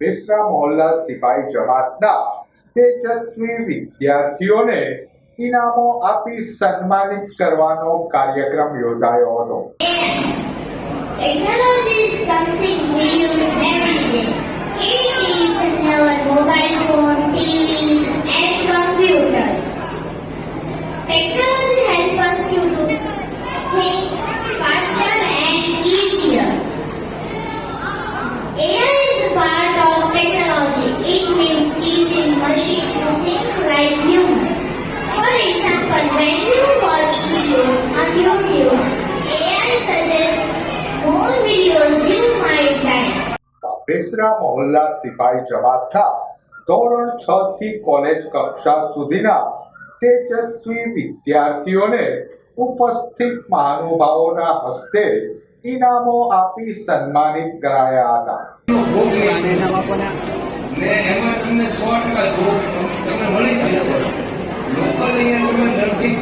પેસરા મોહલ્લા સિપાઈ જમાતના તેજસ્વી વિદ્યાર્થીઓને ઇનામો આપી સન્માનિત કરવાનો કાર્યક્રમ યોજાયો હતો. Technology is something we use every પેસરા મોહલ્લા સિપાઈ જવાથા ધોરણ છ થી કોલેજ કક્ષા સુધીના તેજસ્વી વિદ્યાર્થીઓને ઉપસ્થિત મહાનુભાવોના હસ્તે ઇનામો આપી સન્માનિત કરાયા હતા. એમાં તમને સો ટકા જોબ તમને મળી જશે. લોકલ અહીંયા તમે નર્સિંગ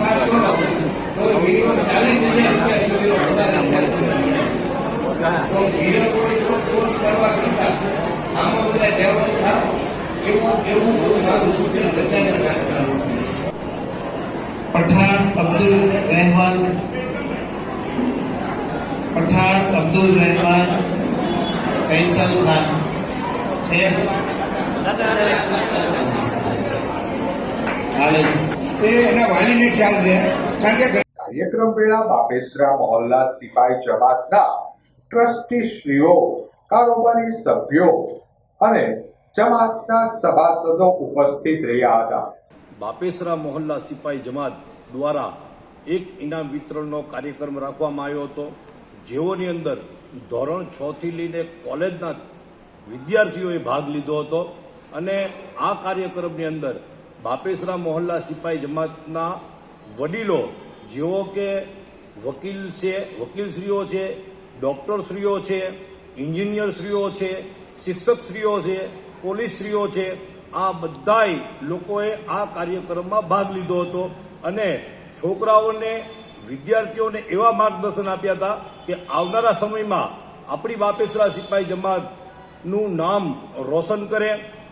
કરવા કરતા આમાં બધા ડેવલપ થાય એવું એવું બધું મારું સૂચન બધાને પઠાણ અબ્દુલ રહેમાન. પઠાણ અબ્દુલ રહેમાન ફૈસલ ખાન. છે? એ એના વાલીને ખ્યાલ રહે કારણ કે કાર્યક્રમ વેળા બાપેસરા મોહલ્લા સિપાઈ જમાતના ટ્રસ્ટીશ્રીઓ કારોબારી સભ્યો અને જમાતના સભાસદો ઉપસ્થિત રહ્યા હતા. બાપેસરા મોહલ્લા સિપાઈ જમાત દ્વારા એક ઇનામ વિતરણનો કાર્યક્રમ રાખવામાં આવ્યો હતો. જેઓની અંદર ધોરણ છ થી લઈને કોલેજના વિદ્યાર્થીઓએ ભાગ લીધો હતો અને આ કાર્યક્રમની અંદર બાપેસરા મોહલ્લા સિપાઈ જમાતના વડીલો, જેઓ કે વકીલ છે, વકીલશ્રીઓ છે, ડોક્ટરશ્રીઓ છે એન્જિનિયરશ્રીઓ છે શિક્ષકશ્રીઓ છે પોલીસશ્રીઓ છે, આ બધાય લોકોએ આ કાર્યક્રમમાં ભાગ લીધો હતો અને છોકરાઓને, વિદ્યાર્થીઓને એવા માર્ગદર્શન આપ્યા હતા કે આવનારા સમયમાં આપણી બાપેસરા સિપાઈ જમાતનું નામ રોશન કરે